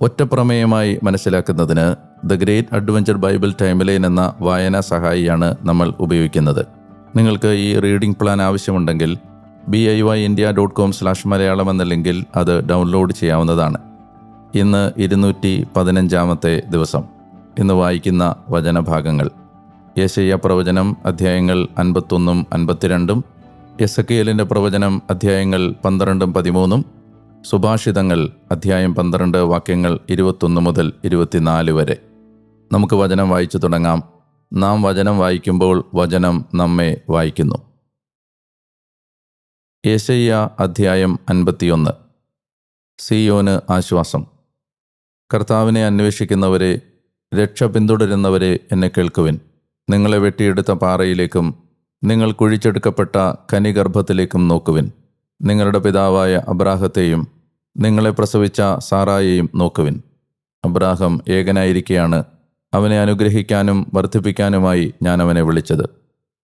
ഒറ്റപ്രമേയമായി മനസ്സിലാക്കുന്നതിന് the great adventure Bible timeline എന്ന വായനാ സഹായിയാണ് നമ്മൾ ഉപയോഗിക്കുന്നത്. നിങ്ങൾക്ക് ഈ റീഡിംഗ് പ്ലാൻ ആവശ്യമുണ്ടെങ്കിൽ B I Y India dot com slash Malayalam എന്ന ലിങ്കിൽ അത് ഡൗൺലോഡ് ചെയ്യാവുന്നതാണ്. ഇന്ന് ഇരുന്നൂറ്റി പതിനഞ്ചാമത്തെ ദിവസം. ഇന്ന് വായിക്കുന്ന വചനഭാഗങ്ങൾ. യേശയ്യ പ്രവചനം അധ്യായങ്ങൾ അൻപത്തൊന്നും അൻപത്തിരണ്ടും എസ് എ പ്രവചനം അധ്യായങ്ങൾ പന്ത്രണ്ടും പതിമൂന്നും സുഭാഷിതങ്ങൾ അധ്യായം പന്ത്രണ്ട് വാക്യങ്ങൾ ഇരുപത്തൊന്ന് മുതൽ ഇരുപത്തിനാല് വരെ. നമുക്ക് വചനം വായിച്ചു തുടങ്ങാം. നാം വചനം വായിക്കുമ്പോൾ വചനം നമ്മെ വായിക്കുന്നു. യേശയ്യ അധ്യായം അൻപത്തിയൊന്ന്. സിയോന് ആശ്വാസം. കർത്താവിനെ അന്വേഷിക്കുന്നവരെ രക്ഷ പിന്തുടരുന്നവരെ എന്നെ കേൾക്കുവിൻ. നിങ്ങളെ വെട്ടിയെടുത്ത പാറയിലേക്കും നിങ്ങൾ കുഴിച്ചെടുക്കപ്പെട്ട കനിഗർഭത്തിലേക്കും നോക്കുവിൻ. നിങ്ങളുടെ പിതാവായ അബ്രാഹത്തെയും നിങ്ങളെ പ്രസവിച്ച സാറായെയും നോക്കുവിൻ. അബ്രാഹം ഏകനായിരിക്കെയാണ്. അവനെ അനുഗ്രഹിക്കാനും വർദ്ധിപ്പിക്കാനുമായി ഞാൻ അവനെ വിളിച്ചത്.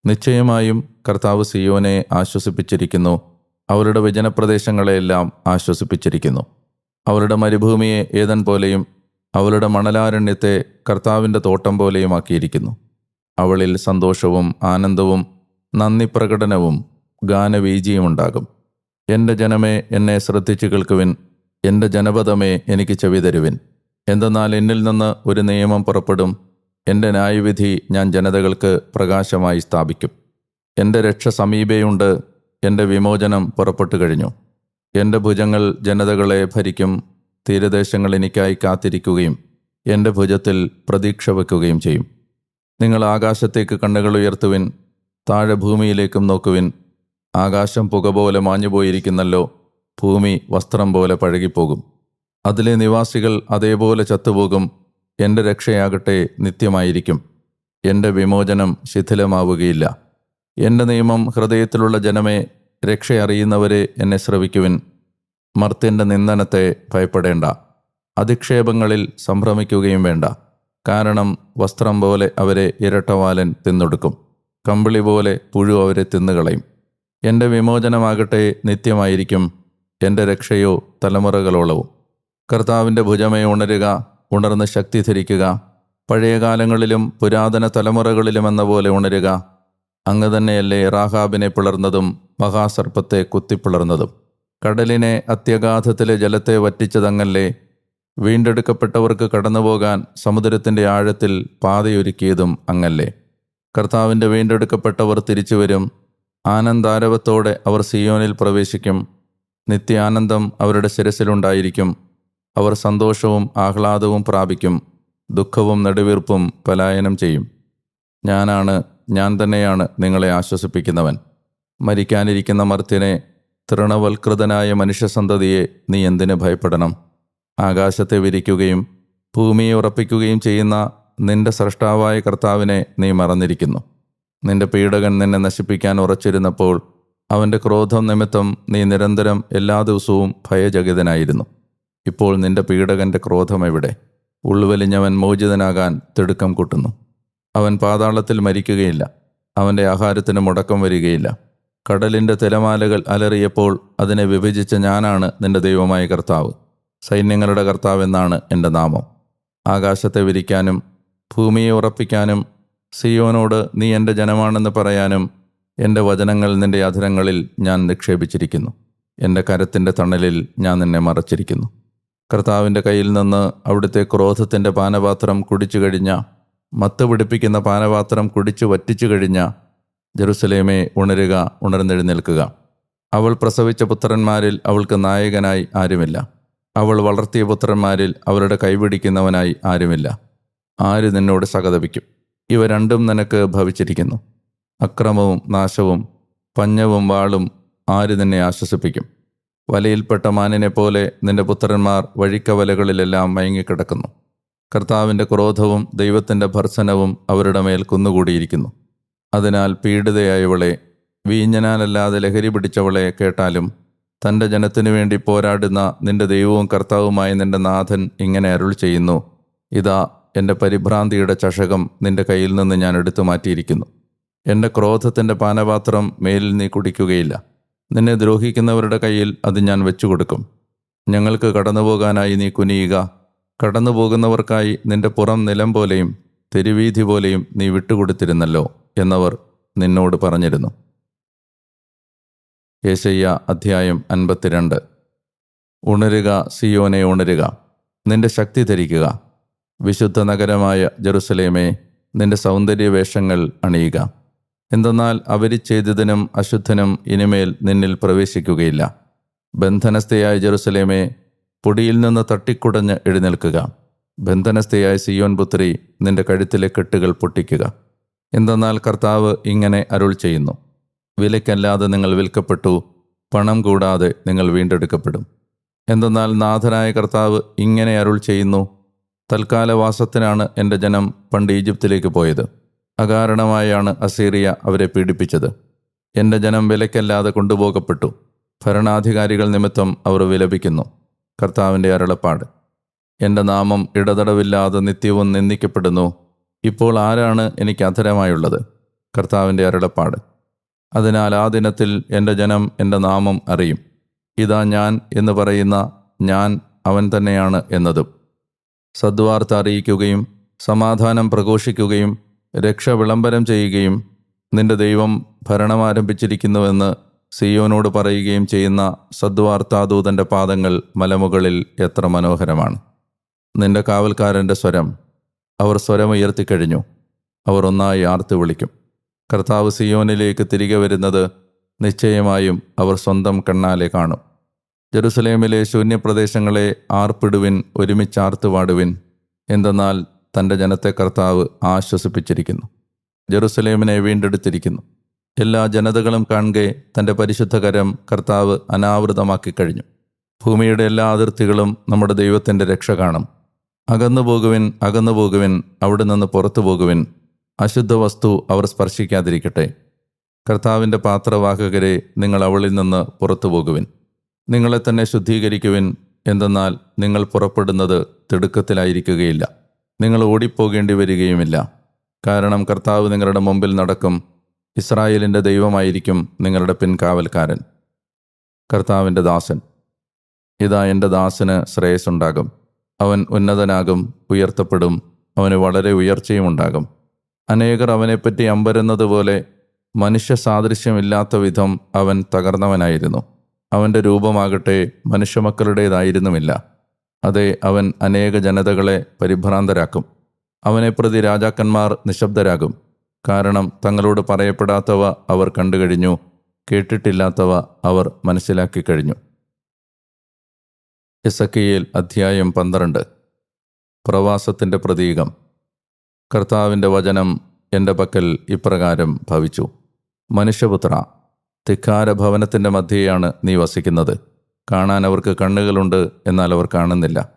നിശ്ചയമായും കർത്താവ് സിയോനെ ആശ്വസിപ്പിച്ചിരിക്കുന്നു. അവരുടെ വിജനപ്രദേശങ്ങളെയെല്ലാം ആശ്വസിപ്പിച്ചിരിക്കുന്നു. അവരുടെ മരുഭൂമിയെ ഏതൻ പോലെയും അവളുടെ മണലാരണ്യത്തെ കർത്താവിന്റെ തോട്ടം പോലെയുമാക്കിയിരിക്കുന്നു അവളിൽ സന്തോഷവും ആനന്ദവും നന്ദി പ്രകടനവും ഗാനവീജിയുമുണ്ടാകും എന്റെ ജനമേ എന്നെ ശ്രദ്ധിച്ചു കേൾക്കുവിൻ. എന്റെ ജനപദമേ എനിക്ക് ചെവി തരുവിൻ. എന്തെന്നാൽ എന്നിൽ നിന്ന് ഒരു നിയമം പുറപ്പെടും. എന്റെ ന്യായവിധി ഞാൻ ജനതകൾക്ക് പ്രകാശമായി സ്ഥാപിക്കും. എന്റെ രക്ഷ സമീപയുണ്ട്. എന്റെ വിമോചനം പുറപ്പെട്ടു കഴിഞ്ഞു. എന്റെ ഭുജങ്ങൾ ജനതകളെ ഭരിക്കും. തീരദേശങ്ങൾ എനിക്കായി കാത്തിരിക്കുകയും എന്റെ ഭുജത്തിൽ പ്രതീക്ഷ വെക്കുകയും ചെയ്യും. നിങ്ങൾ ആകാശത്തേക്ക് കണ്ണുകൾ ഉയർത്തുവിൻ. താഴെ ഭൂമിയിലേക്കും നോക്കുവിൻ. ആകാശം പുക പോലെ മാഞ്ഞുപോയിരിക്കുന്നല്ലോ ഭൂമി വസ്ത്രം പോലെ പഴകിപ്പോകും. അതിലെ നിവാസികൾ അതേപോലെ ചത്തുപോകും എന്റെ രക്ഷയാകട്ടെ നിത്യമായിരിക്കും. എന്റെ വിമോചനം ശിഥിലമാവുകയില്ല. എന്റെ നിയമം ഹൃദയത്തിലുള്ള ജനമേ രക്ഷയറിയുന്നവരെ എന്നെ ശ്രവിക്കുവിൻ. മർത്യന്റെ നിന്ദനത്തെ ഭയപ്പെടേണ്ട. അധിക്ഷേപങ്ങളിൽ സംഭ്രമിക്കുകയും വേണ്ട. കാരണം വസ്ത്രം പോലെ അവരെ ഇരട്ടവാലൻ തിന്നൊടുക്കും. കമ്പിളി പോലെ പുഴു അവരെ തിന്നുകളയും. എന്റെ വിമോചനമാകട്ടെ നിത്യമായിരിക്കും. എന്റെ രക്ഷയോ തലമുറകളോളവും. കർത്താവിന്റെ ഭുജമേ ഉണരുക ഉണർന്ന് ശക്തി ധരിക്കുക. പഴയ കാലങ്ങളിലും പുരാതന തലമുറകളിലും എന്ന പോലെ ഉണരുക. അങ്ങ് തന്നെയല്ലേ റാഹാബിനെ പിളർന്നതും മഹാസർപ്പത്തെ കുത്തിപ്പിളർന്നതും. കടലിനെ അത്യഗാധത്തിലെ ജലത്തെ വറ്റിച്ചതങ്ങല്ലേ. വീണ്ടെടുക്കപ്പെട്ടവർക്ക് കടന്നുപോകാൻ സമുദ്രത്തിന്റെ ആഴത്തിൽ പാതയൊരുക്കിയതും അങ്ങല്ലേ. കർത്താവിന്റെ വീണ്ടെടുക്കപ്പെട്ടവർ തിരിച്ചുവരും ആനന്ദാരവത്തോടെ അവർ സിയോനിൽ പ്രവേശിക്കും. നിത്യാനന്ദം അവരുടെ ശിരസിലുണ്ടായിരിക്കും. അവർ സന്തോഷവും ആഹ്ലാദവും പ്രാപിക്കും. ദുഃഖവും നെടുവീർപ്പും പലായനം ചെയ്യും. ഞാനാണ് ഞാൻ തന്നെയാണ് നിങ്ങളെ ആശ്വസിപ്പിക്കുന്നവൻ. മരിക്കാനിരിക്കുന്ന മർത്യനെ തൃണവൽകൃതനായ മനുഷ്യസന്തതിയെ നീ എന്തിന് ഭയപ്പെടണം? ആകാശത്തെ വിരിക്കുകയും ഭൂമിയെ ഉറപ്പിക്കുകയും ചെയ്യുന്ന നിന്റെ സ്രഷ്ടാവായ കർത്താവിനെ നീ മറന്നിരിക്കുന്നു. നിന്റെ പീഡകൻ നിന്നെ നശിപ്പിക്കാൻ ഉറച്ചിരുന്നപ്പോൾ അവന്റെ ക്രോധം നിമിത്തം നീ നിരന്തരം എല്ലാ ദിവസവും ഭയചകിതനായിരുന്നു. ഇപ്പോൾ നിന്റെ പീഡകന്റെ ക്രോധം എവിടെ? ഉള്ളുവലിഞ്ഞവൻ മോചിതനാകാൻ തിടുക്കം കൂട്ടുന്നു. അവൻ പാതാളത്തിൽ മരിക്കുകയില്ല. അവന്റെ ആഹാരത്തിന് മുടക്കം വരികയില്ല. കടലിന്റെ തിരമാലകൾ അലറിയപ്പോൾ അതിനെ വിഭജിച്ച ഞാനാണ് നിന്റെ ദൈവമായ കർത്താവ്. സൈന്യങ്ങളുടെ കർത്താവ് എന്നാണ് എന്റെ നാമം. ആകാശത്തെ വിരിക്കാനും ഭൂമിയെ ഉറപ്പിക്കാനും സിയോനോട് നീ എന്റെ ജനമാണെന്ന് പറയാനും എന്റെ വചനങ്ങൾ നിന്റെ അധരങ്ങളിൽ ഞാൻ നിക്ഷേപിച്ചിരിക്കുന്നു. എന്റെ കരത്തിന്റെ തണലിൽ ഞാൻ നിന്നെ മറച്ചിരിക്കുന്നു. കർത്താവിന്റെ കയ്യിൽ നിന്ന് അവിടുത്തെ ക്രോധത്തിന്റെ പാനപാത്രം കുടിച്ചു കഴിഞ്ഞ മത്ത് പിടിപ്പിക്കുന്ന പാനപാത്രം കുടിച്ചു വറ്റിച്ചു കഴിഞ്ഞ ജെറുസലേമേ ഉണരുക ഉണർന്നെഴുന്നേൽക്കുക. അവൾ പ്രസവിച്ച പുത്രന്മാരിൽ അവൾക്ക് നായകനായി ആരുമില്ല. അവൾ വളർത്തിയ പുത്രന്മാരിൽ അവരുടെ കൈപിടിക്കുന്നവനായി ആരുമില്ല. ആര് നിന്നോട് സഹതപിക്കും? ഇവ രണ്ടും നിനക്ക് ഭവിച്ചിരിക്കുന്നു. അക്രമവും നാശവും പഞ്ഞവും വാളും ആര് നിന്നെ ആശ്വസിപ്പിക്കും? വലയിൽപ്പെട്ട മാനിനെ പോലെ നിന്റെ പുത്രന്മാർ വഴിക്കവലകളിലെല്ലാം മയങ്ങിക്കിടക്കുന്നു. കർത്താവിന്റെ ക്രോധവും ദൈവത്തിന്റെ ഭർസനവും അവരുടെ മേൽ കുന്നുകൂടിയിരിക്കുന്നു. അതിനാൽ പീഡിതയായവളെ വീഞ്ഞനാലല്ലാതെ ലഹരി പിടിച്ചവളെ കേട്ടാലും തന്റെ ജനത്തിനു വേണ്ടി പോരാടുന്ന നിന്റെ ദൈവവും കർത്താവുമായ നിന്റെ നാഥൻ ഇങ്ങനെ അരുൾ ചെയ്യുന്നു. ഇതാ എന്റെ പരിഭ്രാന്തിയുടെ ചഷകം നിന്റെ കയ്യിൽ നിന്ന് ഞാൻ എടുത്തു മാറ്റിയിരിക്കുന്നു. എന്റെ ക്രോധത്തിന്റെ പാനപാത്രം മേലിൽ നീ കുടിക്കുകയില്ല. നിന്നെ ദ്രോഹിക്കുന്നവരുടെ കയ്യിൽ അത് ഞാൻ വെച്ചു കൊടുക്കും ഞങ്ങൾക്ക് കടന്നുപോകാനായി നീ കുനിയുക. കടന്നു പോകുന്നവർക്കായി നിന്റെ പുറം നിലം പോലെയും തെരുവീതി പോലെയും നീ വിട്ടുകൊടുത്തിരുന്നല്ലോ എന്നവർ നിന്നോട് പറഞ്ഞിരുന്നു. യേശയ്യ അധ്യായം അൻപത്തിരണ്ട്. ഉണരുക സിയോനെ ഉണരുക. നിന്റെ ശക്തി ധരിക്കുക. വിശുദ്ധ നഗരമായ ജെറുസലേമേ നിന്റെ സൗന്ദര്യ വേഷങ്ങൾ അണിയുക. എന്തെന്നാൽ അവരിച്ചെയ്തതിനും അശുദ്ധനും ഇനിമേൽ നിന്നിൽ പ്രവേശിക്കുകയില്ല. ബന്ധനസ്ഥയായ ജെറുസലേമേ പൊടിയിൽ നിന്ന് തട്ടിക്കുടഞ്ഞ് എഴുന്നേൽക്കുക. ബന്ധനസ്ഥയായ സിയോൻ പുത്രി നിന്റെ കഴുത്തിലെ കെട്ടുകൾ പൊട്ടിക്കുക. എന്തെന്നാൽ കർത്താവ് ഇങ്ങനെ അരുൾ ചെയ്യുന്നു. വിലയ്ക്കല്ലാതെ നിങ്ങൾ വിൽക്കപ്പെട്ടു പണം കൂടാതെ നിങ്ങൾ വീണ്ടെടുക്കപ്പെടും. എന്തെന്നാൽ നാഥനായ കർത്താവ് ഇങ്ങനെ അരുൾ ചെയ്യുന്നു തൽക്കാലവാസത്തിനാണ് എന്റെ ജനം പണ്ട് ഈജിപ്തിലേക്ക് പോയത്. അകാരണമായാണ് അസീറിയ അവരെ പീഡിപ്പിച്ചത്. എന്റെ ജനം വിലക്കല്ലാതെ കൊണ്ടുപോകപ്പെട്ടു. ഭരണാധികാരികൾ നിമിത്തം അവർ വിലപിക്കുന്നു. കർത്താവിന്റെ അരുളപ്പാട്. എന്റെ നാമം ഇടതടവില്ലാതെ നിത്യവും നിന്ദിക്കപ്പെടുന്നു. ഇപ്പോൾ ആരാണ് എനിക്ക് അധരമായുള്ളത്? കർത്താവിന്റെ അരുളപ്പാട്. അതിനാൽ ആ ദിനത്തിൽ എന്റെ ജനം എന്റെ നാമം അറിയും. ഇതാ ഞാൻ എന്ന് പറയുന്ന ഞാൻ അവൻ തന്നെയാണ് എന്നതും. സദ്വാർത്ത അറിയിക്കുകയും സമാധാനം പ്രഘോഷിക്കുകയും രക്ഷ വിളംബരം ചെയ്യുകയും നിന്റെ ദൈവം ഭരണം ആരംഭിച്ചിരിക്കുന്നുവെന്ന് സിയോനോട് പറയുകയും ചെയ്യുന്ന സദ്വാർത്താദൂതന്റെ പാദങ്ങൾ മലമുകളിൽ എത്ര മനോഹരമാണ്. നിന്റെ കാവൽക്കാരന്റെ സ്വരം അവർ സ്വരമുയർത്തിക്കഴിഞ്ഞു അവർ ഒന്നായി ആർത്തു വിളിക്കും. കർത്താവ് സിയോനിലേക്ക് തിരികെ വരുന്നത് നിശ്ചയമായും അവർ സ്വന്തം കണ്ണാലെ കാണും. ജെറുസലേമിലെ ശൂന്യപ്രദേശങ്ങളെ ആർപ്പിടുവിൻ ഒരുമിച്ച് പാടുവിൻ എന്തെന്നാൽ തന്റെ ജനത്തെ കർത്താവ് ആശ്വസിപ്പിച്ചിരിക്കുന്നു. ജെറുസലേമിനെ വീണ്ടെടുത്തിരിക്കുന്നു. എല്ലാ ജനതകളും കാണുകെ തന്റെ പരിശുദ്ധകരം കർത്താവ് അനാവൃതമാക്കി കഴിഞ്ഞു ഭൂമിയുടെ എല്ലാ അതിർത്തികളും നമ്മുടെ ദൈവത്തിന്റെ രക്ഷ കാണും. അകന്നു പോകുവിൻ അകന്നു പോകുവിൻ അവിടെ നിന്ന് പുറത്തു പോകുവിൻ അശുദ്ധ വസ്തു അവർ സ്പർശിക്കാതിരിക്കട്ടെ. കർത്താവിന്റെ പാത്രവാഹകരെ നിങ്ങൾ അവളിൽ നിന്ന് പുറത്തു പോകുവിൻ നിങ്ങളെ തന്നെ ശുദ്ധീകരിക്കുവിൻ. എന്തെന്നാൽ നിങ്ങൾ പുറപ്പെടുന്നത് തിടുക്കത്തിലായിരിക്കുകയില്ല. നിങ്ങൾ ഓടിപ്പോകേണ്ടി വരികയുമില്ല. കാരണം കർത്താവ് നിങ്ങളുടെ മുമ്പിൽ നടക്കും. ഇസ്രായേലിന്റെ ദൈവമായിരിക്കും നിങ്ങളുടെ പിൻകാവൽക്കാരൻ. കർത്താവിന്റെ ദാസൻ. ഇതാ എന്റെ ദാസന് ശ്രേയസ്സുണ്ടാകും. അവൻ ഉന്നതനാകും ഉയർത്തപ്പെടും. അവന് വളരെ ഉയർച്ചയും ഉണ്ടാകും അനേകർ അവനെപ്പറ്റി അമ്പരുന്നത് പോലെ മനുഷ്യ സാദൃശ്യമില്ലാത്ത വിധം അവൻ തകർന്നവനായിരുന്നു. അവന്റെ രൂപമാകട്ടെ മനുഷ്യമക്കളുടേതായിരുന്നുമില്ല. അതെ അവൻ അനേക ജനതകളെ പരിഭ്രാന്തരാക്കും. അവനെ പ്രതി രാജാക്കന്മാർ നിശബ്ദരാകും. കാരണം തങ്ങളോട് പറയപ്പെടാത്തവ അവർ കണ്ടുകഴിഞ്ഞു കേട്ടിട്ടില്ലാത്തവ അവർ മനസ്സിലാക്കി കഴിഞ്ഞു. എസക്കിയേൽ അധ്യായം പന്ത്രണ്ട്. പ്രവാസത്തിന്റെ പ്രതീകം. കർത്താവിന്റെ വചനം എന്റെ പക്കൽ ഇപ്രകാരം ഭവിച്ചു. മനുഷ്യപുത്ര ധിക്കാര ഭവനത്തിന്റെ മധ്യയാണ് നീ വസിക്കുന്നത്. കാണാൻ അവർക്ക് കണ്ണുകളുണ്ട് എന്നാൽ അവർ കാണുന്നില്ല.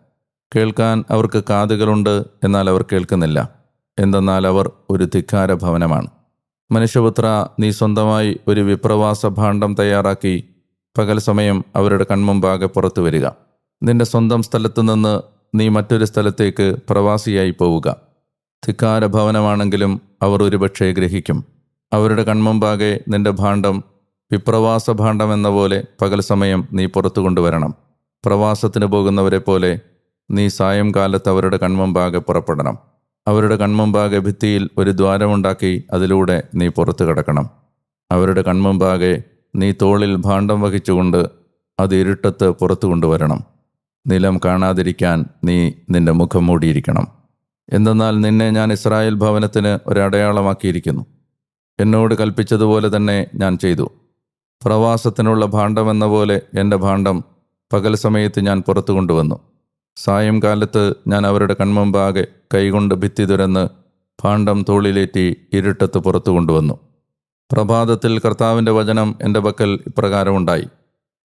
കേൾക്കാൻ അവർക്ക് കാതുകളുണ്ട് എന്നാൽ അവർ കേൾക്കുന്നില്ല. എന്തെന്നാൽ അവർ ഒരു ധിക്കാര ഭവനമാണ് മനുഷ്യപുത്ര നീ സ്വന്തമായി ഒരു വിപ്രവാസ ഭാണ്ഡം തയ്യാറാക്കി. പകൽ സമയം അവരുടെ കൺമുമ്പാകെ പുറത്തു വരിക. നിന്റെ സ്വന്തം സ്ഥലത്തു നിന്ന് നീ മറ്റൊരു സ്ഥലത്തേക്ക് പ്രവാസിയായി പോവുക. ധിക്കാര ഭവനമാണെങ്കിലും അവർ ഒരുപക്ഷെ ഗ്രഹിക്കും. അവരുടെ കൺമുമ്പാകെ നിന്റെ ഭാണ്ഡം വിപ്രവാസ ഭാണ്ഡം എന്ന പോലെ പകൽ സമയം നീ പുറത്തു കൊണ്ടുവരണം. പ്രവാസത്തിന് പോകുന്നവരെ പോലെ നീ സായംകാലത്ത് അവരുടെ കൺമുമ്പാകെ പുറപ്പെടണം. അവരുടെ കൺമുമ്പാകെ ഭിത്തിയിൽ ഒരു ദ്വാരമുണ്ടാക്കി അതിലൂടെ നീ പുറത്തു കിടക്കണം. അവരുടെ കൺമുമ്പാകെ നീ തോളിൽ ഭാണ്ഡം വഹിച്ചുകൊണ്ട് അത് ഇരുട്ടത്ത് പുറത്തു കൊണ്ടുവരണം. നിലം കാണാതിരിക്കാൻ നീ നിന്റെ മുഖം മൂടിയിരിക്കണം. എന്തെന്നാൽ നിന്നെ ഞാൻ ഇസ്രായേൽ ഭവനത്തിന് ഒരടയാളമാക്കിയിരിക്കുന്നു. എന്നോട് കൽപ്പിച്ചതുപോലെ തന്നെ ഞാൻ ചെയ്തു. പ്രവാസത്തിനുള്ള ഭാണ്ഡമെന്ന പോലെ എന്റെ ഭാണ്ഡം പകൽ സമയത്ത് ഞാൻ പുറത്തു കൊണ്ടുവന്നു. സായംകാലത്ത് ഞാൻ അവരുടെ കൺമുമ്പാകെ കൈകൊണ്ട് ഭിത്തി തുരന്ന് ഭാണ്ഡം തോളിലേറ്റി ഇരുട്ടത്ത് പുറത്തു കൊണ്ടുവന്നു. പ്രഭാതത്തിൽ കർത്താവിന്റെ വചനം എന്റെ പക്കൽ ഇപ്രകാരമുണ്ടായി.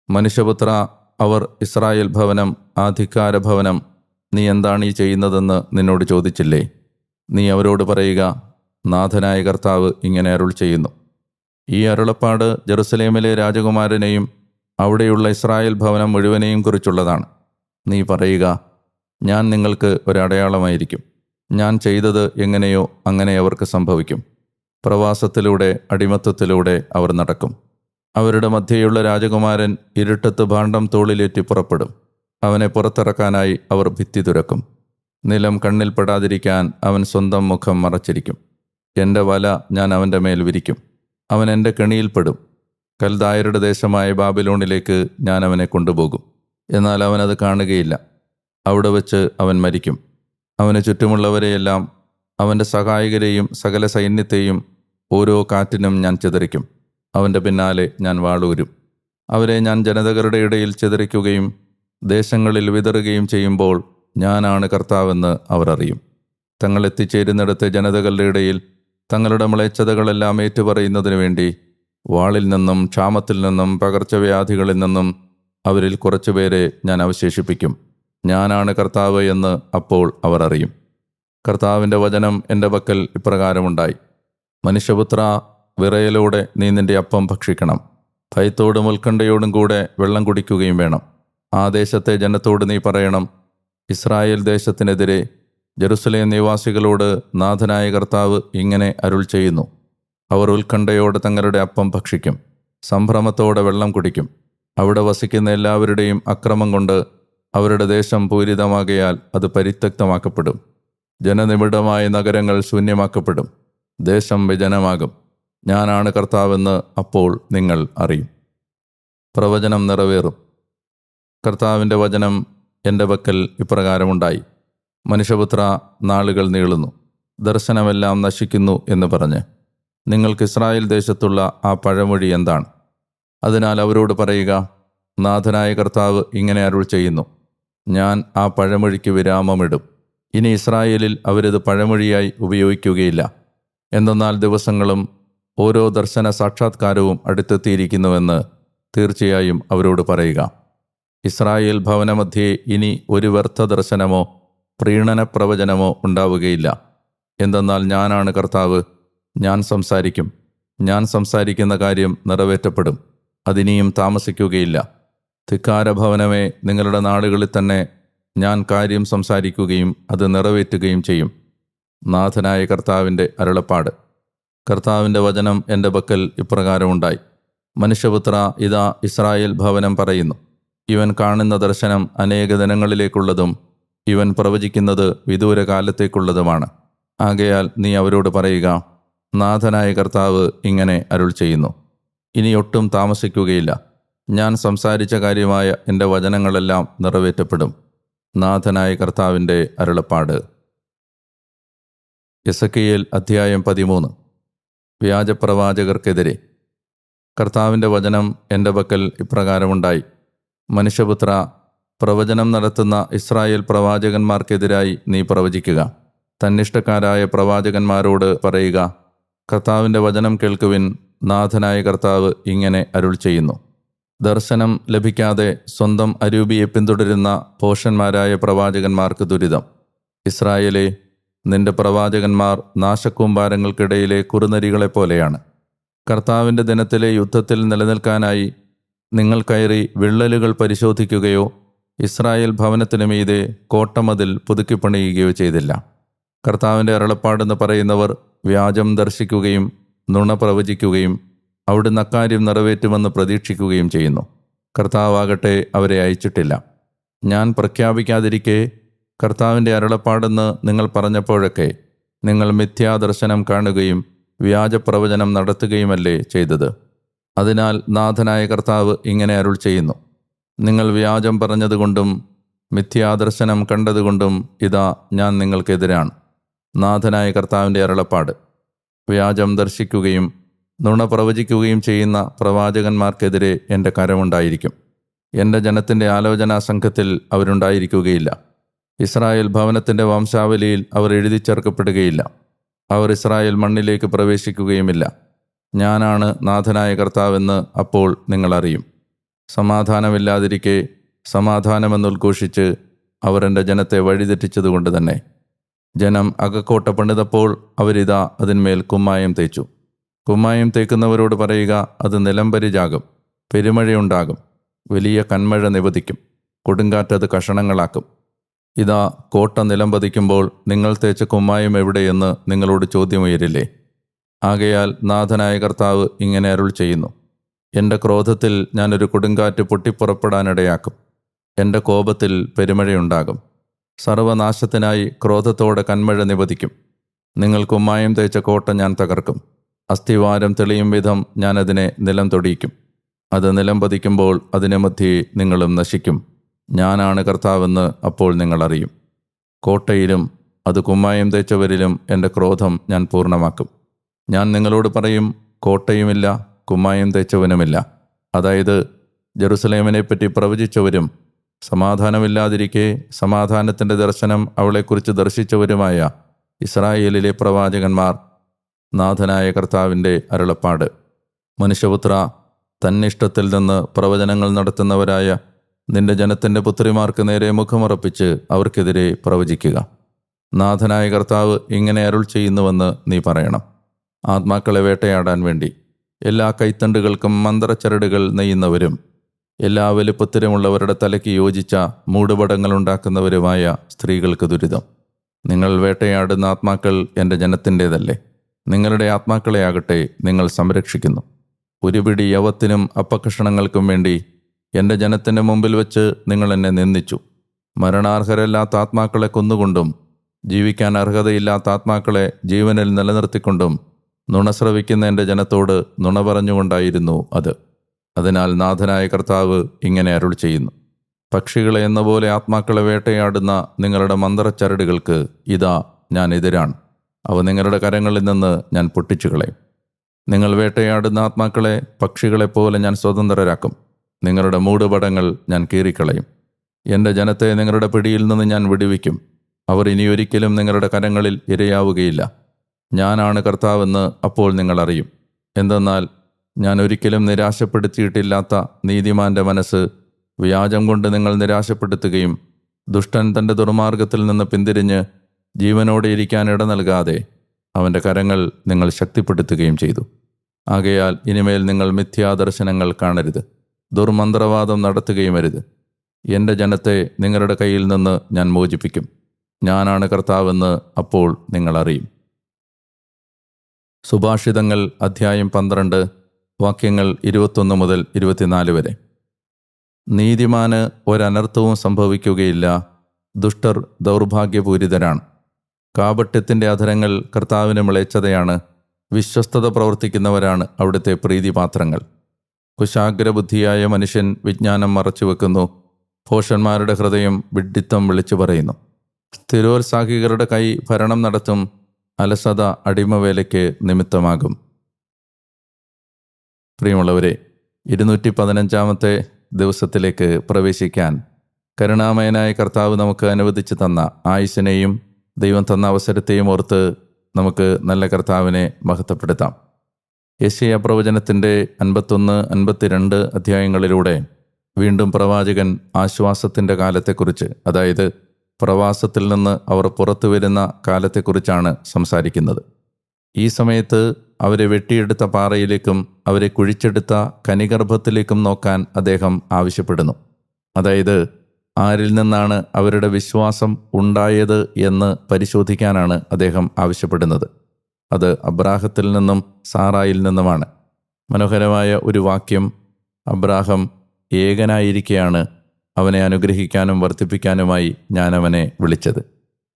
മനുഷ്യപുത്ര അവർ ഇസ്രായേൽ ഭവനം ആധികാര ഭവനം നീ എന്താണ് ഈ ചെയ്യുന്നതെന്ന് നിന്നോട് ചോദിച്ചില്ലേ? നീ അവരോട് പറയുക നാഥനായ കർത്താവ് ഇങ്ങനെ അരുൾ ചെയ്യുന്നു. ഈ അരുളപ്പാട് ജെറുസലേമിലെ രാജകുമാരനെയും അവിടെയുള്ള ഇസ്രായേൽ ഭവനം മുഴുവനെയും കുറിച്ചുള്ളതാണ്. നീ പറയുക ഞാൻ നിങ്ങൾക്ക് ഒരടയാളമായിരിക്കും. ഞാൻ ചെയ്തത് എങ്ങനെയോ അങ്ങനെ അവർക്ക് സംഭവിക്കും. പ്രവാസത്തിലൂടെ അടിമത്തത്തിലൂടെ അവർ നടക്കും. അവരുടെ മധ്യയുള്ള രാജകുമാരൻ ഇരുട്ടത്ത് ഭാണ്ഡം തോളിലേറ്റി പുറപ്പെടും. അവനെ പുറത്തിറക്കാനായി അവർ ഭിത്തി തുരക്കും. നിലം കണ്ണിൽപ്പെടാതിരിക്കാൻ അവൻ സ്വന്തം മുഖം മറച്ചിരിക്കും. എന്റെ വല ഞാൻ അവന്റെ മേൽ വിരിക്കും. അവൻ എന്റെ കെണിയിൽപ്പെടും. കൽദായരുടെ ദേശമായ ബാബിലോണിലേക്ക് ഞാൻ അവനെ കൊണ്ടുപോകും. എന്നാൽ അവനത് കാണുകയില്ല. അവിടെ വച്ച് അവൻ മരിക്കും. അവന് ചുറ്റുമുള്ളവരെയെല്ലാം അവന്റെ സഹായകരെയും സകല സൈന്യത്തെയും ഓരോ കാറ്റിനും ഞാൻ ചിതറിക്കും. അവന്റെ പിന്നാലെ ഞാൻ വാളൂരും. അവരെ ഞാൻ ജനതകളുടെ ഇടയിൽ ചിതറിക്കുകയും ദേശങ്ങളിൽ വിതറുകയും ചെയ്യുമ്പോൾ ഞാനാണ് കർത്താവെന്ന് അവർ അറിയും. തങ്ങൾ എത്തിച്ചേരുന്നിടത്തെ ജനതകളുടെ ഇടയിൽ തങ്ങളുടെ മ്ലേച്ഛതകളെല്ലാം ഏറ്റുപറയുന്നതിനു വേണ്ടി വാളിൽ നിന്നും ക്ഷാമത്തിൽ നിന്നും പകർച്ചവ്യാധികളിൽ നിന്നും അവരിൽ കുറച്ചുപേരെ ഞാൻ അവശേഷിപ്പിക്കും. ഞാനാണ് കർത്താവ് എന്ന് അപ്പോൾ അവർ അറിയും. കർത്താവിന്റെ വചനം എന്റെ പക്കൽ ഇപ്രകാരമുണ്ടായി. മനുഷ്യപുത്ര വിറയലോടെ നീ നിന്റെ അപ്പം ഭക്ഷിക്കണം. ഭയത്തോടും ഉത്കണ്ഠയോടും കൂടെ വെള്ളം കുടിക്കുകയും വേണം. ആ ദേശത്തെ ജനത്തോട് നീ പറയണം. ഇസ്രായേൽ ദേശത്തിനെതിരെ ജെറുസലേം നിവാസികളോട് നാഥനായ കർത്താവ് ഇങ്ങനെ അരുൾ ചെയ്യുന്നു. അവർ ഉത്കണ്ഠയോടെ തങ്ങളുടെ അപ്പം ഭക്ഷിക്കും സംഭ്രമത്തോടെ വെള്ളം കുടിക്കും. അവിടെ വസിക്കുന്ന എല്ലാവരുടെയും അക്രമം കൊണ്ട് അവരുടെ ദേശം പൂരിതമാകയാൽ അത് പരിത്യക്തമാക്കപ്പെടും. ജനനിബിഡമായ നഗരങ്ങൾ ശൂന്യമാക്കപ്പെടും ദേശം വിജനമാകും. ഞാനാണ് കർത്താവെന്ന് അപ്പോൾ നിങ്ങൾ അറിയും. പ്രവചനം നിറവേറും. കർത്താവിന്റെ വചനം എന്റെ പക്കൽ ഇപ്രകാരമുണ്ടായി. മനുഷ്യപുത്ര നാളുകൾ നീളുന്നു. ദർശനമെല്ലാം നശിക്കുന്നു എന്ന് പറഞ്ഞ് നിങ്ങൾക്ക് ഇസ്രായേൽ ദേശത്തുള്ള ആ പഴമൊഴി എന്താണ്? അതിനാൽ അവരോട് പറയുക നാഥനായ കർത്താവ് ഇങ്ങനെ അരുൾ ചെയ്യുന്നു. ഞാൻ ആ പഴമൊഴിക്ക് വിരാമമിടും. ഇനി ഇസ്രായേലിൽ അവരിത് പഴമൊഴിയായി ഉപയോഗിക്കുകയില്ല. എന്തെന്നാൽ ദിവസങ്ങളും ഓരോ ദർശന സാക്ഷാത്കാരവും അടുത്തെത്തിയിരിക്കുന്നുവെന്ന് തീർച്ചയായും അവരോട് പറയുക. ഇസ്രായേൽ ഭവനമധ്യേ ഇനി ഒരു വ്യർത്ഥ ദർശനമോ പ്രീണന പ്രവചനമോ ഉണ്ടാവുകയില്ല. എന്തെന്നാൽ ഞാനാണ് കർത്താവ്. ഞാൻ സംസാരിക്കും. ഞാൻ സംസാരിക്കുന്ന കാര്യം നിറവേറ്റപ്പെടും. അതിനിയും താമസിക്കുകയില്ല. ധിക്കാരഭവനമേ നിങ്ങളുടെ നാടുകളിൽ തന്നെ ഞാൻ കാര്യം സംസാരിക്കുകയും അത് നിറവേറ്റുകയും ചെയ്യും. നാഥനായ കർത്താവിന്റെ അരുളപ്പാട്. കർത്താവിന്റെ വചനം എന്റെ പക്കൽ ഇപ്രകാരമുണ്ടായി മനുഷ്യപുത്ര ഇതാ ഇസ്രായേൽ ഭവനം പറയുന്നു. ഇവൻ കാണുന്ന ദർശനം അനേക ദിനങ്ങളിലേക്കുള്ളതും ഇവൻ പ്രവചിക്കുന്നത് വിദൂര കാലത്തേക്കുള്ളതുമാണ് ആകയാൽ നീ അവരോട് പറയുക നാഥനായ കർത്താവ് ഇങ്ങനെ അരുൾ ചെയ്യുന്നു ഇനി ഒട്ടും താമസിക്കുകയില്ല. ഞാൻ സംസാരിച്ച കാര്യമായ എന്റെ വചനങ്ങളെല്ലാം നിറവേറ്റപ്പെടും. നാഥനായ കർത്താവിന്റെ അരുളപ്പാട്. എസക്കിയേൽ അധ്യായം പതിമൂന്ന്. വ്യാജപ്രവാചകർക്കെതിരെ. കർത്താവിന്റെ വചനം എന്റെ പക്കൽ ഇപ്രകാരമുണ്ടായി. മനുഷ്യപുത്ര പ്രവചനം നടത്തുന്ന ഇസ്രായേൽ പ്രവാചകന്മാർക്കെതിരായി നീ പ്രവചിക്കുക. തന്നിഷ്ടക്കാരായ പ്രവാചകന്മാരോട് പറയുക കർത്താവിന്റെ വചനം കേൾക്കുവിൻ നാഥനായ കർത്താവ് ഇങ്ങനെ അരുൾ ചെയ്യുന്നു. ദർശനം ലഭിക്കാതെ സ്വന്തം അരൂപിയെ പിന്തുടരുന്ന പോഷന്മാരായ പ്രവാചകന്മാർക്ക് ദുരിതം. ഇസ്രായേലെ നിന്റെ പ്രവാചകന്മാർ നാശക്കൂമ്പാരങ്ങൾക്കിടയിലെ കുറുനരികളെ പോലെയാണ്. കർത്താവിന്റെ ദിനത്തിലെ യുദ്ധത്തിൽ നിലനിൽക്കാനായി നിങ്ങൾ കയറി വിള്ളലുകൾ പരിശോധിക്കുകയോ ഇസ്രായേൽ ഭവനത്തിനു മീതെ കോട്ടമതിൽ പുതുക്കിപ്പണിയുകയോ ചെയ്തില്ല. കർത്താവിന്റെ അരുളപ്പാടെന്ന് പറയുന്നവർ വ്യാജം ദർശിക്കുകയും നുണ പ്രവചിക്കുകയും അവിടുന്ന് അക്കാര്യം നിറവേറ്റുമെന്ന് പ്രതീക്ഷിക്കുകയും ചെയ്യുന്നു. കർത്താവാകട്ടെ അവരെ അയച്ചിട്ടില്ല. ഞാൻ പ്രഖ്യാപിക്കാതിരിക്കെ കർത്താവിന്റെ അരുളപ്പാടെന്ന് നിങ്ങൾ പറഞ്ഞപ്പോഴൊക്കെ നിങ്ങൾ മിഥ്യാദർശനം കാണുകയും വ്യാജപ്രവചനം നടത്തുകയുമല്ലേ ചെയ്തത്? അതിനാൽ നാഥനായ കർത്താവ് ഇങ്ങനെ അരുൾ ചെയ്യുന്നു. നിങ്ങൾ വ്യാജം പറഞ്ഞതുകൊണ്ടും മിഥ്യാദർശനം കണ്ടതുകൊണ്ടും ഇതാ ഞാൻ നിങ്ങൾക്കെതിരാണ്. നാഥനായ കർത്താവിന്റെ അരുളപ്പാട്. വ്യാജം ദർശിക്കുകയും നുണ പ്രവചിക്കുകയും ചെയ്യുന്ന പ്രവാചകന്മാർക്കെതിരെ എന്റെ കരമുണ്ടായിരിക്കും. എന്റെ ജനത്തിന്റെ ആലോചനാ സംഘത്തിൽ അവരുണ്ടായിരിക്കുകയില്ല. ഇസ്രായേൽ ഭവനത്തിന്റെ വംശാവലിയിൽ അവർ എഴുതി ചേർക്കപ്പെടുകയില്ല. അവർ ഇസ്രായേൽ മണ്ണിലേക്ക് പ്രവേശിക്കുകയുമില്ല. ഞാനാണ് നാഥനായ കർത്താവെന്ന് അപ്പോൾ നിങ്ങൾ അറിയും സമാധാനമില്ലാതിരിക്കെ സമാധാനമെന്നുദ്ഘോഷിച്ച് അവരെന്റെ ജനത്തെ വഴിതെറ്റിച്ചതുകൊണ്ട് തന്നെ. ജനം അകക്കോട്ട പണിതപ്പോൾ അവരിതാ അതിന്മേൽ കുമ്മായം തേച്ചു. കുമ്മായം തേക്കുന്നവരോട് പറയുക അത് നിലംപരിചാകും പെരുമഴയുണ്ടാകും വലിയ കന്മഴ നിവധിക്കും കൊടുങ്കാറ്റത് കഷണങ്ങളാക്കും. ഇതാ കോട്ട നിലംപതിക്കുമ്പോൾ നിങ്ങൾ തേച്ച കുമ്മായം എവിടെയെന്ന് നിങ്ങളോട് ചോദ്യമുയരില്ലേ? ആകയാൽ നാഥനായ കർത്താവ് ഇങ്ങനെ അരുൾ ചെയ്യുന്നു. എന്റെ ക്രോധത്തിൽ ഞാനൊരു കൊടുങ്കാറ്റ് പൊട്ടിപ്പുറപ്പെടാനിടയാക്കും. എന്റെ കോപത്തിൽ പെരുമഴയുണ്ടാകും. സർവനാശത്തിനായി ക്രോധത്തോടെ കന്മഴ നിവധിക്കും. നിങ്ങൾ കുമ്മായം തേച്ച കോട്ട ഞാൻ തകർക്കും. അസ്ഥിവാരം തെളിയും വിധം ഞാനതിനെ നിലം തൊടിയിക്കും. അത് നിലം പതിക്കുമ്പോൾ അതിനെ മധ്യേ നിങ്ങളും നശിക്കും. ഞാനാണ് കർത്താവെന്ന് അപ്പോൾ നിങ്ങൾ അറിയും കോട്ടയിലും അത് കുമ്മായം തേച്ചവരിലും എന്റെ ക്രോധം ഞാൻ പൂർണമാക്കും. ഞാൻ നിങ്ങളോട് പറയും കോട്ടയുമില്ല കുമ്മായം തേച്ചവനുമില്ല. അതായത് ജെറുസലേമിനെപ്പറ്റി പ്രവചിച്ചവരും സമാധാനമില്ലാതിരിക്കെ സമാധാനത്തിന്റെ ദർശനം അവളെക്കുറിച്ച് ദർശിച്ചവരുമായ ഇസ്രായേലിലെ പ്രവാചകന്മാർ നാഥനായ കർത്താവിന്റെ അരുളപ്പാട്. മനുഷ്യപുത്ര തന്നിഷ്ടത്തിൽ നിന്ന് പ്രവചനങ്ങൾ നടത്തുന്നവരായ നിന്റെ ജനത്തിന്റെ പുത്രിമാർക്ക് നേരെ മുഖമുറപ്പിച്ച് അവർക്കെതിരെ പ്രവചിക്കുക. നാഥനായ കർത്താവ് ഇങ്ങനെ അരുൾ ചെയ്യുന്നുവെന്ന് നീ പറയണം. ആത്മാക്കളെ വേട്ടയാടാൻ വേണ്ടി. എല്ലാ കൈത്തണ്ടുകൾക്കും മന്ത്രച്ചരടുകൾ നെയ്യുന്നവരും എല്ലാ വലുപ്പത്തിലുമുള്ളവരുടെ തലയ്ക്ക് യോജിച്ച മൂടുപടങ്ങളുണ്ടാക്കുന്നവരുമായ സ്ത്രീകൾക്ക് ദുരിതം. നിങ്ങൾ വേട്ടയാടുന്ന ആത്മാക്കൾ എന്റെ ജനത്തിന്റേതല്ലേ? നിങ്ങളുടെ ആത്മാക്കളെയാകട്ടെ നിങ്ങൾ സംരക്ഷിക്കുന്നു. ഒരുപിടി യവത്തിനും അപ്പകഷണങ്ങൾക്കും വേണ്ടി എന്റെ ജനത്തിന്റെ മുമ്പിൽ വെച്ച് നിങ്ങൾ എന്നെ നിന്ദിച്ചു. മരണാർഹരല്ലാത്ത ആത്മാക്കളെ കൊന്നുകൊണ്ടും ജീവിക്കാൻ അർഹതയില്ലാത്ത ആത്മാക്കളെ ജീവനിൽ നിലനിർത്തിക്കൊണ്ടും നുണ ശ്രവിക്കുന്ന എന്റെ ജനത്തോട് നുണ പറഞ്ഞുകൊണ്ടായിരുന്നു അത്. അതിനാൽ നാഥനായ കർത്താവ് ഇങ്ങനെ അരുൾ ചെയ്യുന്നു. പക്ഷികളെ എന്ന പോലെ ആത്മാക്കളെ വേട്ടയാടുന്ന നിങ്ങളുടെ മന്ത്രച്ചരടുകൾക്ക് ഇതാ ഞാൻ എതിരാണ്. അവ നിങ്ങളുടെ കരങ്ങളിൽ നിന്ന് ഞാൻ പൊട്ടിച്ചു കളയും നിങ്ങൾ വേട്ടയാടുന്ന ആത്മാക്കളെ പക്ഷികളെപ്പോലെ ഞാൻ സ്വതന്ത്രരാക്കും. നിങ്ങളുടെ മൂടുപടങ്ങൾ ഞാൻ കീറിക്കളയും. എന്റെ ജനത്തെ നിങ്ങളുടെ പിടിയിൽ നിന്ന് ഞാൻ വിടുവിക്കും. അവർ ഇനിയൊരിക്കലും നിങ്ങളുടെ കരങ്ങളിൽ ഇരയാവുകയില്ല. ഞാനാണ് കർത്താവെന്ന് അപ്പോൾ നിങ്ങൾ അറിയും. എന്തെന്നാൽ ഞാൻ ഒരിക്കലും നിരാശപ്പെടുത്തിയിട്ടില്ലാത്ത നീതിമാന്റെ മനസ്സ് വ്യാജം കൊണ്ട് നിങ്ങൾ നിരാശപ്പെടുത്തുകയും ദുഷ്ടൻ തന്റെ ദുർമാർഗത്തിൽ നിന്ന് പിന്തിരിഞ്ഞ് ജീവനോടെ ഇരിക്കാൻ ഇട നൽകാതെ അവന്റെ കരങ്ങൾ നിങ്ങൾ ശക്തിപ്പെടുത്തുകയും ചെയ്തു. ആകയാൽ ഇനിമേൽ നിങ്ങൾ മിഥ്യാദർശനങ്ങൾ കാണരുത്. ദുർമന്ത്രവാദം നടത്തുകയും അരുത്. എന്റെ ജനത്തെ നിങ്ങളുടെ കയ്യിൽ നിന്ന് ഞാൻ മോചിപ്പിക്കും. ഞാനാണ് കർത്താവെന്ന് അപ്പോൾ നിങ്ങൾ അറിയും. സുഭാഷിതങ്ങൾ അധ്യായം പന്ത്രണ്ട് വാക്യങ്ങൾ ഇരുപത്തൊന്ന് മുതൽ ഇരുപത്തിനാല് വരെ. നീതിമാന് ഒരനർത്ഥവും സംഭവിക്കുകയില്ല. ദുഷ്ടർ ദൗർഭാഗ്യപൂരിതരാണ്. കാപട്യത്തിന്റെ അധരങ്ങൾ കർത്താവിന് മിളച്ചതയാണ് വിശ്വസ്തത പ്രവർത്തിക്കുന്നവരാണ് അവിടുത്തെ പ്രീതിപാത്രങ്ങൾ. കുശാഗ്രബുദ്ധിയായ മനുഷ്യൻ വിജ്ഞാനം മറച്ചു വെക്കുന്നു. ഭോഷന്മാരുടെ ഹൃദയം വിഡ്ഢിത്തം വിളിച്ചു പറയുന്നു. സ്ഥിരോത്സാഹികരുടെ കൈ ഭരണം നടത്തും. അലസത അടിമവേലയ്ക്ക് നിമിത്തമാകും. പ്രിയമുള്ളവരെ ഇരുന്നൂറ്റി പതിനഞ്ചാമത്തെ ദിവസത്തിലേക്ക് പ്രവേശിക്കാൻ കരുണാമയനായ കർത്താവ് നമുക്ക് അനുവദിച്ചു തന്ന ആയുസിനെയും ദൈവം തന്ന അവസരത്തെയും ഓർത്ത് നമുക്ക് നല്ല കർത്താവിനെ മഹത്വപ്പെടുത്താം. യശയ പ്രവചനത്തിന്റെ അൻപത്തൊന്ന് അൻപത്തിരണ്ട് അധ്യായങ്ങളിലൂടെ വീണ്ടും പ്രവാചകൻ ആശ്വാസത്തിന്റെ കാലത്തെക്കുറിച്ച് അതായത് പ്രവാസത്തിൽ നിന്ന് അവർ പുറത്തു വരുന്ന കാലത്തെക്കുറിച്ചാണ് സംസാരിക്കുന്നത്. ഈ സമയത്ത് അവരെ വെട്ടിയെടുത്ത പാറയിലേക്കും അവരെ കുഴിച്ചെടുത്ത കനിഗർഭത്തിലേക്കും നോക്കാൻ അദ്ദേഹം ആവശ്യപ്പെടുന്നു. അതായത് ആരിൽ നിന്നാണ് അവരുടെ വിശ്വാസം ഉണ്ടായത് എന്ന് പരിശോധിക്കാനാണ് അദ്ദേഹം ആവശ്യപ്പെടുന്നത്. അത് അബ്രാഹത്തിൽ നിന്നും സാറായിൽ നിന്നുമാണ്. മനോഹരമായ ഒരു വാക്യം. അബ്രാഹം ഏകനായിരിക്കെയാണ് അവനെ അനുഗ്രഹിക്കാനും വർദ്ധിപ്പിക്കാനുമായി ഞാൻ അവനെ വിളിച്ചത്.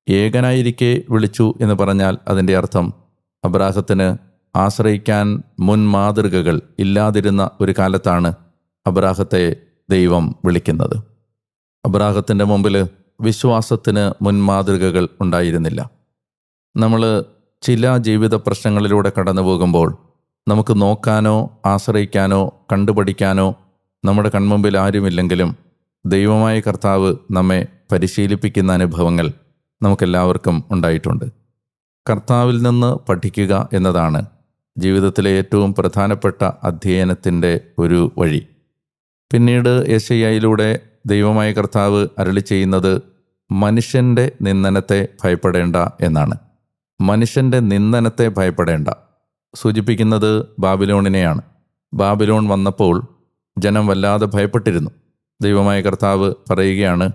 ഏകനായിരിക്കെ വിളിച്ചു എന്ന് പറഞ്ഞാൽ അതിന്റെ അർത്ഥം അബ്രാഹത്തിന് ആശ്രയിക്കാൻ മുൻ മാതൃകകൾ ഇല്ലാതിരുന്ന ഒരു കാലത്താണ് അബ്രാഹത്തെ ദൈവം വിളിക്കുന്നത്. അബ്രാഹത്തിന്റെ മുമ്പിൽ വിശ്വാസത്തിന് മുൻ മാതൃകകൾ ഉണ്ടായിരുന്നില്ല. നമ്മൾ ചില ജീവിത പ്രശ്നങ്ങളിലൂടെ കടന്നു പോകുമ്പോൾ നമുക്ക് നോക്കാനോ ആശ്രയിക്കാനോ കണ്ടുപഠിക്കാനോ നമ്മുടെ കൺമുമ്പിൽ ആരുമില്ലെങ്കിലും ദൈവമായ കർത്താവ് നമ്മെ പരിശീലിപ്പിക്കുന്ന അനുഭവങ്ങൾ നമുക്കെല്ലാവർക്കും ഉണ്ടായിട്ടുണ്ട്. കർത്താവിൽ നിന്ന് പഠിക്കുക എന്നതാണ് ജീവിതത്തിലെ ഏറ്റവും പ്രധാനപ്പെട്ട അധ്യയനത്തിന്റെ ഒരു വഴി. പിന്നീട് യശയ്യയിലൂടെ ദൈവമായ കർത്താവ് അരളി ചെയ്യുന്നത് മനുഷ്യന്റെ നിന്ദനത്തെ ഭയപ്പെടേണ്ട എന്നാണ്. മനുഷ്യന്റെ നിന്ദനത്തെ ഭയപ്പെടേണ്ട. സൂചിപ്പിക്കുന്നത് ബാബിലോണിനെയാണ്. ബാബിലോൺ വന്നപ്പോൾ ജനം വല്ലാതെ ഭയപ്പെട്ടിരുന്നു. ദൈവമായ കർത്താവ് പറയുകയാണ്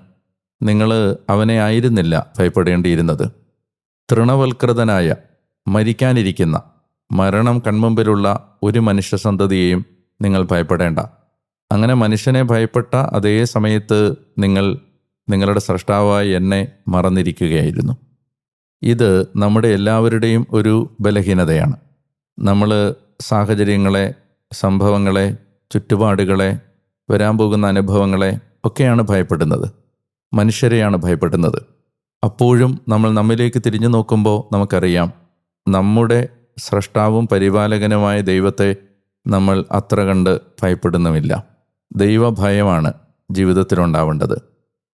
നിങ്ങൾ അവനെ ആയിരുന്നില്ല ഭയപ്പെടേണ്ടിയിരുന്നത്. തൃണവൽകൃതനായ മരിക്കാനിരിക്കുന്ന മരണം കൺമുമ്പിലുള്ള ഒരു മനുഷ്യസന്തതിയെയും നിങ്ങൾ ഭയപ്പെടേണ്ട. അങ്ങനെ മനുഷ്യനെ ഭയപ്പെട്ട അതേ സമയത്ത് നിങ്ങൾ നിങ്ങളുടെ സൃഷ്ടാവായി എന്നെ മറന്നിരിക്കുകയായിരുന്നു. ഇത് നമ്മുടെ എല്ലാവരുടെയും ഒരു ബലഹീനതയാണ്. നമ്മൾ സാഹചര്യങ്ങളെ സംഭവങ്ങളെ ചുറ്റുപാടുകളെ വരാൻ പോകുന്ന അനുഭവങ്ങളെ ഒക്കെയാണ് ഭയപ്പെടുന്നത്. മനുഷ്യരെയാണ് ഭയപ്പെടുന്നത്. അപ്പോഴും നമ്മൾ നമ്മിലേക്ക് തിരിഞ്ഞു നോക്കുമ്പോൾ നമുക്കറിയാം നമ്മുടെ സ്രഷ്ടാവും പരിപാലകനുമായ ദൈവത്തെ നമ്മൾ അത്ര കണ്ട് ഭയപ്പെടുന്നുമില്ല. ദൈവഭയമാണ് ജീവിതത്തിലുണ്ടാവേണ്ടത്.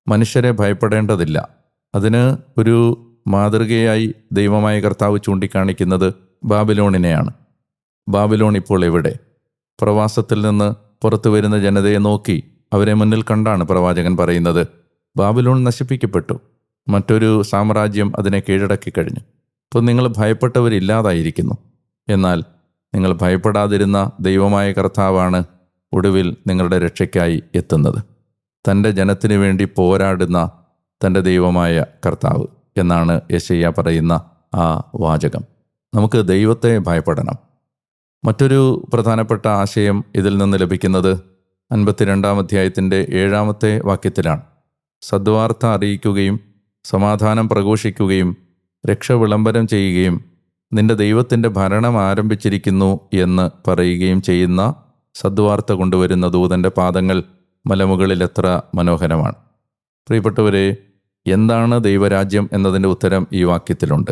മനുഷ്യരെ ഭയപ്പെടേണ്ടതില്ല. അതിന് ഒരു മാതൃകയായി ദൈവമായ കർത്താവ് ചൂണ്ടിക്കാണിക്കുന്നത് ബാബിലോണിനെയാണ്. ബാബിലോൺ ഇപ്പോൾ എവിടെ? പ്രവാസത്തിൽ നിന്ന് പുറത്തു വരുന്ന ജനതയെ നോക്കി അവരെ മുന്നിൽ കണ്ടാണ് പ്രവാചകൻ പറയുന്നത്. ബാബിലോൺ നശിപ്പിക്കപ്പെട്ടു. മറ്റൊരു സാമ്രാജ്യം അതിനെ കീഴടക്കി കഴിഞ്ഞു. അപ്പോൾ നിങ്ങൾ ഭയപ്പെട്ടവരില്ലാതായിരിക്കുന്നു. എന്നാൽ നിങ്ങൾ ഭയപ്പെടാതിരുന്ന ദൈവമായ കർത്താവാണ് ഒടുവിൽ നിങ്ങളുടെ രക്ഷയ്ക്കായി എത്തുന്നത്. തന്റെ ജനത്തിനു വേണ്ടി പോരാടുന്ന തന്റെ ദൈവമായ കർത്താവ് എന്നാണ് യശയ്യ പറയുന്ന ആ വാചകം. നമുക്ക് ദൈവത്തെ ഭയപ്പെടണം. മറ്റൊരു പ്രധാനപ്പെട്ട ആശയം ഇതിൽ നിന്ന് ലഭിക്കുന്നത് അൻപത്തിരണ്ടാം അധ്യായത്തിന്റെ ഏഴാമത്തെ വാക്യത്തിലാണ്. സദ്വാർത്ത അറിയിക്കുകയും സമാധാനം പ്രഘോഷിക്കുകയും രക്ഷ വിളംബരം ചെയ്യുകയും നിന്റെ ദൈവത്തിന്റെ ഭരണം ആരംഭിച്ചിരിക്കുന്നു എന്ന് പറയുകയും ചെയ്യുന്ന സദ്വാർത്ത കൊണ്ടുവരുന്ന ദൂതന്റെ പാദങ്ങൾ മലമുകളിൽ എത്ര മനോഹരമാണ്. പ്രിയപ്പെട്ടവരെ എന്താണ് ദൈവരാജ്യം എന്നതിന്റെ ഉത്തരം ഈ വാക്യത്തിലുണ്ട്.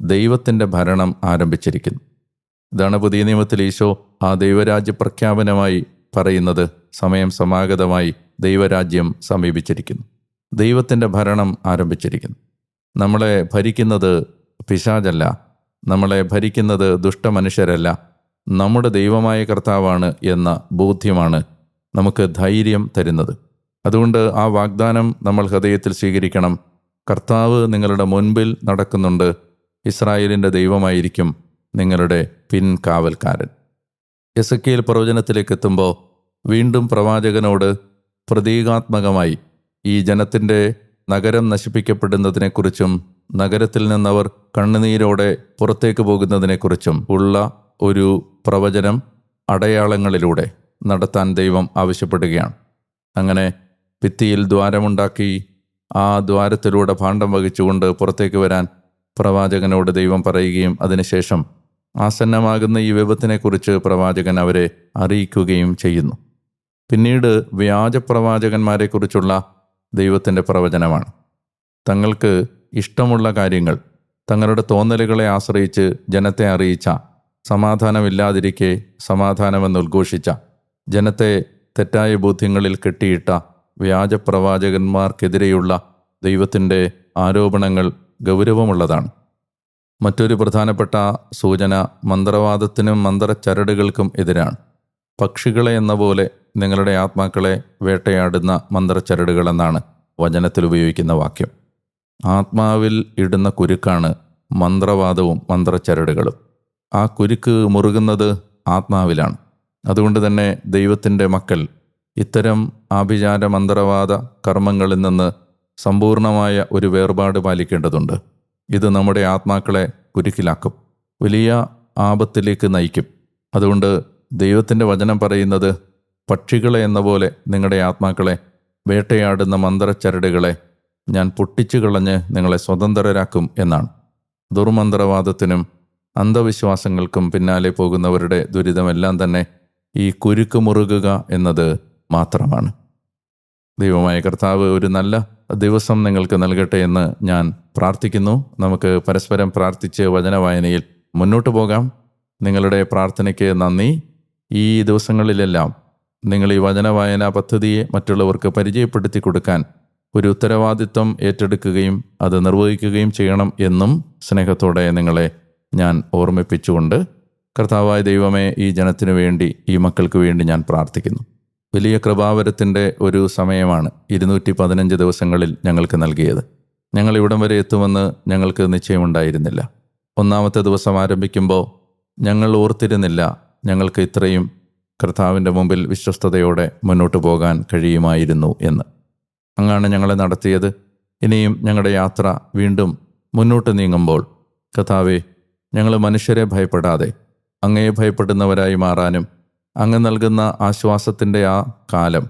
ദൈവത്തിന്റെ ഭരണം ആരംഭിച്ചിരിക്കുന്നു. ഇതാണ് പുതിയ നിയമത്തിൽ ഈശോ ആ ദൈവരാജ്യ പ്രഖ്യാപനമായി പറയുന്നത്. സമയം സമാഗതമായി ദൈവരാജ്യം സമീപിച്ചിരിക്കുന്നു. ദൈവത്തിന്റെ ഭരണം ആരംഭിച്ചിരിക്കുന്നു. നമ്മളെ ഭരിക്കുന്നത് പിശാചല്ല. നമ്മളെ ഭരിക്കുന്നത് ദുഷ്ടമനുഷ്യരല്ല. നമ്മുടെ ദൈവമായ കർത്താവാണ് എന്ന ബോധ്യമാണ് നമുക്ക് ധൈര്യം തരുന്നത്. അതുകൊണ്ട് ആ വാഗ്ദാനം നമ്മൾ ഹൃദയത്തിൽ സ്വീകരിക്കണം. കർത്താവ് നിങ്ങളുടെ മുൻപിൽ നടക്കുന്നുണ്ട്. ഇസ്രായേലിന്റെ ദൈവമായിരിക്കും നിങ്ങളുടെ പിൻകാവൽക്കാരൻ. എസക്കിയൽ പ്രവചനത്തിലേക്ക് എത്തുമ്പോൾ വീണ്ടും പ്രവാചകനോട് പ്രതീകാത്മകമായി ഈ ജനത്തിന്റെ നഗരം നശിപ്പിക്കപ്പെടുന്നതിനെക്കുറിച്ചും നഗരത്തിൽ നിന്നവർ കണ്ണുനീരോടെ പുറത്തേക്ക് പോകുന്നതിനെക്കുറിച്ചും ഉള്ള ഒരു പ്രവചനം അടയാളങ്ങളിലൂടെ നടത്താൻ ദൈവം ആവശ്യപ്പെടുകയാണ്. അങ്ങനെ ഭിത്തിയിൽ ദ്വാരമുണ്ടാക്കി ആ ദ്വാരത്തിലൂടെ ഭാണ്ഡം വഹിച്ചുകൊണ്ട് പുറത്തേക്ക് വരാൻ പ്രവാചകനോട് ദൈവം പറയുകയും അതിനുശേഷം ആസന്നമാകുന്ന ഈ വിപത്തിനെക്കുറിച്ച് പ്രവാചകൻ അവരെ അറിയിക്കുകയും ചെയ്യുന്നു. പിന്നീട് വ്യാജപ്രവാചകന്മാരെക്കുറിച്ചുള്ള ദൈവത്തിന്റെ പ്രവചനമാണ്. തങ്ങൾക്ക് ഇഷ്ടമുള്ള കാര്യങ്ങൾ തങ്ങളുടെ തോന്നലുകളെ ആശ്രയിച്ച് ജനത്തെ അറിയിച്ച സമാധാനമില്ലാതിരിക്കെ സമാധാനമെന്ന് ഉദ്ഘോഷിച്ച ജനത്തെ തെറ്റായ ബോധ്യങ്ങളിൽ കെട്ടിയിട്ട വ്യാജപ്രവാചകന്മാർക്കെതിരെയുള്ള ദൈവത്തിന്റെ ആരോപണങ്ങൾ ഗൗരവമുള്ളതാണ്. മറ്റൊരു പ്രധാനപ്പെട്ട സൂചന മന്ത്രവാദത്തിനും മന്ത്രച്ചരടുകൾക്കും എതിരാണ്. പക്ഷികളെ എന്ന പോലെ നിങ്ങളുടെ ആത്മാക്കളെ വേട്ടയാടുന്ന മന്ത്രച്ചരടുകളെന്നാണ് വചനത്തിൽ ഉപയോഗിക്കുന്ന വാക്യം. ആത്മാവിൽ ഇടുന്ന കുരുക്കാണ് മന്ത്രവാദവും മന്ത്രച്ചരടുകളും. ആ കുരുക്ക് മുറുകുന്നത് ആത്മാവിലാണ്. അതുകൊണ്ട് തന്നെ ദൈവത്തിന്റെ മക്കൾ ഇത്തരം ആഭിചാര മന്ത്രവാദ കർമ്മങ്ങളിൽ നിന്ന് സമ്പൂർണമായ ഒരു വേർപാട് പാലിക്കേണ്ടതുണ്ട്. ഇത് നമ്മുടെ ആത്മാക്കളെ കുരുക്കിലാക്കും. വലിയ ആപത്തിലേക്ക് നയിക്കും. അതുകൊണ്ട് ദൈവത്തിന്റെ വചനം പറയുന്നത് പക്ഷികളെ എന്ന പോലെ നിങ്ങളുടെ ആത്മാക്കളെ വേട്ടയാടുന്ന മന്ത്രച്ചരടുകളെ ഞാൻ പൊട്ടിച്ചു കളഞ്ഞ് നിങ്ങളെ സ്വതന്ത്രരാക്കും എന്നാണ്. ദുർമന്ത്രവാദത്തിനും അന്ധവിശ്വാസങ്ങൾക്കും പിന്നാലെ പോകുന്നവരുടെ ദുരിതമെല്ലാം തന്നെ ഈ കുരുക്ക് മുറുകുക എന്നത് മാത്രമാണ്. ദൈവമായ കർത്താവ് ഒരു നല്ല ദിവസം നിങ്ങൾക്ക് നൽകട്ടെ എന്ന് ഞാൻ പ്രാർത്ഥിക്കുന്നു. നമുക്ക് പരസ്പരം പ്രാർത്ഥിച്ച് വചന വായനയിൽ മുന്നോട്ട് പോകാം. നിങ്ങളുടെ പ്രാർത്ഥനയ്ക്ക് നന്ദി. ഈ ദിവസങ്ങളിലെല്ലാം നിങ്ങൾ ഈ വചന വായന പദ്ധതിയെ മറ്റുള്ളവർക്ക് പരിചയപ്പെടുത്തി കൊടുക്കാൻ ഒരു ഉത്തരവാദിത്വം ഏറ്റെടുക്കുകയും അത് നിർവഹിക്കുകയും ചെയ്യണം എന്നും സ്നേഹത്തോടെ നിങ്ങളെ ഞാൻ ഓർമ്മിപ്പിച്ചുകൊണ്ട് കർത്താവായ ദൈവമേ ഈ ജനത്തിനു വേണ്ടി ഈ മക്കൾക്ക് വേണ്ടി ഞാൻ പ്രാർത്ഥിക്കുന്നു. വലിയ കൃപാവരത്തിന്റെ ഒരു സമയമാണ് ഇരുന്നൂറ്റി പതിനഞ്ച് ദിവസങ്ങളിൽ ഞങ്ങൾക്ക് നൽകിയത്. ഞങ്ങൾ ഇവിടം വരെ എത്തുമെന്ന് ഞങ്ങൾക്ക് നിശ്ചയമുണ്ടായിരുന്നില്ല. ഒന്നാമത്തെ ദിവസം ആരംഭിക്കുമ്പോൾ ഞങ്ങൾ ഓർത്തിരുന്നില്ല ഞങ്ങൾക്ക് ഇത്രയും കർത്താവിന്റെ മുമ്പിൽ വിശ്വസ്തയോടെ മുന്നോട്ട് പോകാൻ കഴിയുമായിരുന്നു എന്ന്. അങ്ങാണ് ഞങ്ങളെ നടത്തിയത്. ഇനിയും ഞങ്ങളുടെ യാത്ര വീണ്ടും മുന്നോട്ട് നീങ്ങുമ്പോൾ കഥാവെ ഞങ്ങൾ മനുഷ്യരെ ഭയപ്പെടാതെ അങ്ങയെ ഭയപ്പെടുന്നവരായി മാറാനും അങ്ങ് നൽകുന്ന ആശ്വാസത്തിന്റെ ആ കാലം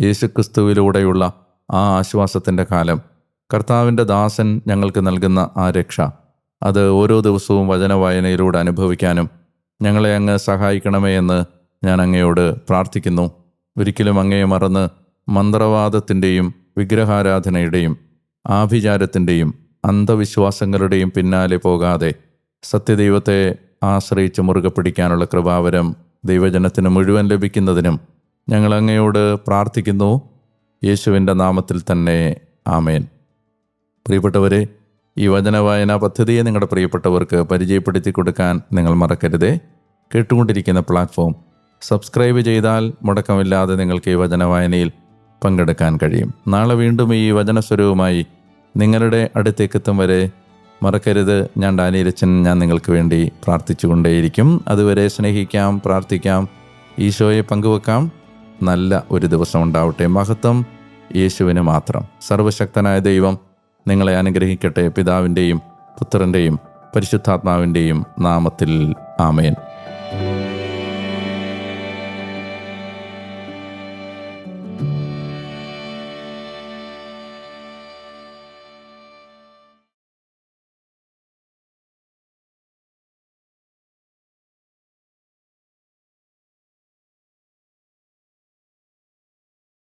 യേശുക്രിസ്തുവിലൂടെയുള്ള ആ ആശ്വാസത്തിന്റെ കാലം കർത്താവിന്റെ ദാസൻ ഞങ്ങൾക്ക് നൽകുന്ന ആ രക്ഷ. അത് ഓരോ ദിവസവും വചനവായനയിലൂടെ അനുഭവിക്കാനും ഞങ്ങളെ അങ്ങ് സഹായിക്കണമേ എന്ന് ഞാൻ അങ്ങയോട് പ്രാർത്ഥിക്കുന്നു. ഒരിക്കലും അങ്ങയെ മറന്ന് മന്ത്രവാദത്തിന്റെയും വിഗ്രഹാരാധനയുടെയും ആഭിചാരത്തിന്റെയും അന്ധവിശ്വാസങ്ങളുടെയും പിന്നാലെ പോകാതെ സത്യദൈവത്തെ ആശ്രയിച്ച് മുറുകെ പിടിക്കാനുള്ള കൃപാവരം ദൈവജനത്തിന് മുഴുവൻ ലഭിക്കുന്നതിനും ഞങ്ങൾ അങ്ങയോട് പ്രാർത്ഥിക്കുന്നു. യേശുവിന്റെ നാമത്തിൽ തന്നെ ആമേൻ. പ്രിയപ്പെട്ടവരെ ഈ വചനവായന പദ്ധതിയെ നിങ്ങളുടെ പ്രിയപ്പെട്ടവർക്ക് പരിചയപ്പെടുത്തി കൊടുക്കാൻ നിങ്ങൾ മറക്കരുതേ. കേട്ടുകൊണ്ടിരിക്കുന്ന പ്ലാറ്റ്ഫോം സബ്സ്ക്രൈബ് ചെയ്താൽ മുടക്കമില്ലാതെ നിങ്ങൾക്ക് ഈ വചനവായനയിൽ പങ്കെടുക്കാൻ കഴിയും. നാളെ വീണ്ടും ഈ വചനസ്വരവുമായി നിങ്ങളുടെ അടുത്തേക്കെത്തും വരെ മറക്കരുത്. ഞാൻ ഡാനിയലച്ചൻ ഞാൻ നിങ്ങൾക്ക് വേണ്ടി പ്രാർത്ഥിച്ചുകൊണ്ടേയിരിക്കും. അതുവരെ സ്നേഹിക്കാം പ്രാർത്ഥിക്കാം. ഈശോയെ പങ്കുവെക്കാം. നല്ല ഒരു ദിവസം ഉണ്ടാവട്ടെ. മഹത്വം യേശുവിന് മാത്രം. സർവശക്തനായ ദൈവം നിങ്ങളെ അനുഗ്രഹിക്കട്ടെ പിതാവിന്റെയും പുത്രന്റെയും പരിശുദ്ധാത്മാവിന്റെയും നാമത്തിൽ. ആമേൻ.